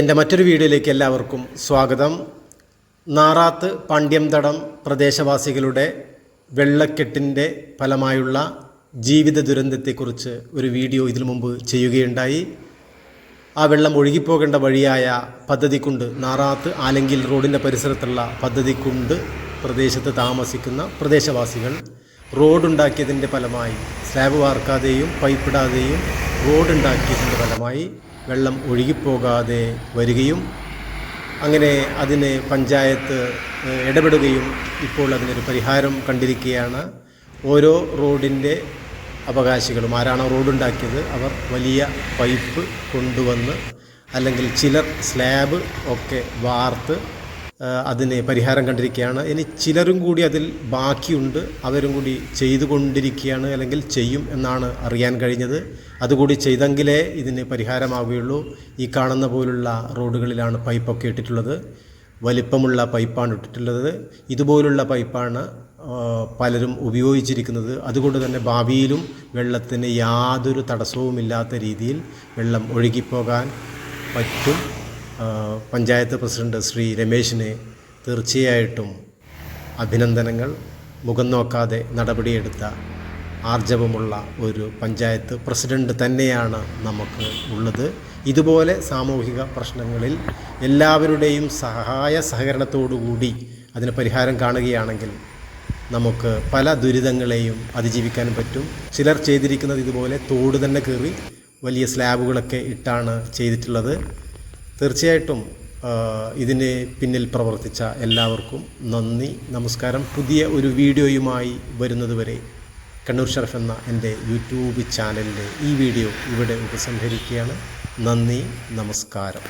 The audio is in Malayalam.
എന്റെ മറ്റൊരു വീഡിയോയിലേക്ക് എല്ലാവർക്കും സ്വാഗതം. നാറാത്ത് പാണ്ഡ്യംതടം പ്രദേശവാസികളുടെ വെള്ളക്കെട്ടിന്റെ ഫലമായുള്ള ജീവിത ദുരന്തത്തെക്കുറിച്ച് ഒരു വീഡിയോ ഇതിനു മുമ്പ് ചെയ്യുകയുണ്ടായി. ആ വെള്ളം ഒഴുകിപ്പോകേണ്ട വഴിയായ പദ്ധതിക്കുണ്ട്. നാറാത്ത് ആലങ്കിൽ റോഡിന്റെ പരിസരത്തുള്ള പദ്ധതിക്കുണ്ട് പ്രദേശത്ത് താമസിക്കുന്ന പ്രദേശവാസികൾ. റോഡുണ്ടാക്കിയതിന്റെ ഫലമായി സ്ലാബ് വാർക്കാതെയും പൈപ്പിടാതെയും റോഡുണ്ടാക്കിയതിന്റെ ഫലമായി വെള്ളം ഒഴുകിപ്പോകാതെ വരികയും അങ്ങനെ അതിന് പഞ്ചായത്ത് ഇടപെടുകയും ഇപ്പോൾ അതിനൊരു പരിഹാരം കണ്ടിരിക്കുകയാണ്. ഓരോ റോഡിന്റെ അവകാശികളും ആരാണോ റോഡുണ്ടാക്കിയത് അവർ വലിയ പൈപ്പ് കൊണ്ടുവന്ന് അല്ലെങ്കിൽ ചിലർ സ്ലാബ് ഒക്കെ വാർത്ത് അതിന് പരിഹാരം കണ്ടിരിക്കുകയാണ്. ഇനി ചിലരും കൂടി അതിൽ ബാക്കിയുണ്ട്. അവരും കൂടി ചെയ്തുകൊണ്ടിരിക്കുകയാണ് അല്ലെങ്കിൽ ചെയ്യും എന്നാണ് അറിയാൻ കഴിഞ്ഞത്. അതുകൂടി ചെയ്തെങ്കിലേ ഇതിന് പരിഹാരമാവുകയുള്ളൂ. ഈ കാണുന്ന പോലുള്ള റോഡുകളിലാണ് പൈപ്പൊക്കെ ഇട്ടിട്ടുള്ളത്. വലിപ്പമുള്ള പൈപ്പാണ് ഇട്ടിട്ടുള്ളത്. ഇതുപോലുള്ള പൈപ്പാണ് പലരും ഉപയോഗിച്ചിരിക്കുന്നത്. അതുകൊണ്ട് തന്നെ ഭാവിയിലും വെള്ളത്തിന് യാതൊരു തടസ്സവുമില്ലാത്ത രീതിയിൽ വെള്ളം ഒഴുകിപ്പോകാൻ പറ്റും. പഞ്ചായത്ത് പ്രസിഡന്റ് ശ്രീ രമേശിനെ തീർച്ചയായിട്ടും അഭിനന്ദനങ്ങൾ. മുഖം നോക്കാതെ നടപടിയെടുത്ത ആർജവമുള്ള ഒരു പഞ്ചായത്ത് പ്രസിഡന്റ് തന്നെയാണ് നമുക്ക് ഉള്ളത്. ഇതുപോലെ സാമൂഹിക പ്രശ്നങ്ങളിൽ എല്ലാവരുടെയും സഹായ സഹകരണത്തോടുകൂടി അതിന് പരിഹാരം കാണുകയാണെങ്കിൽ നമുക്ക് പല ദുരിതങ്ങളെയും അതിജീവിക്കാൻ പറ്റും. ചിലർ ചെയ്തിരിക്കുന്നത് ഇതുപോലെ തോട് തന്നെ കയറി വലിയ സ്ലാബുകളൊക്കെ ഇട്ടാണ് ചെയ്തിട്ടുള്ളത്. തീർച്ചയായിട്ടും ഇതിന് പിന്നിൽ പ്രവർത്തിച്ച എല്ലാവർക്കും നന്ദി നമസ്കാരം. പുതിയ ഒരു വീഡിയോയുമായി വരുന്നതുവരെ കണ്ണൂർ ഷറഫ് എന്ന എന്റെ യൂട്യൂബ് ചാനലിലെ ഈ വീഡിയോ ഇവിടെ ഉപസംഹരിക്കുകയാണ്. നന്ദി നമസ്കാരം.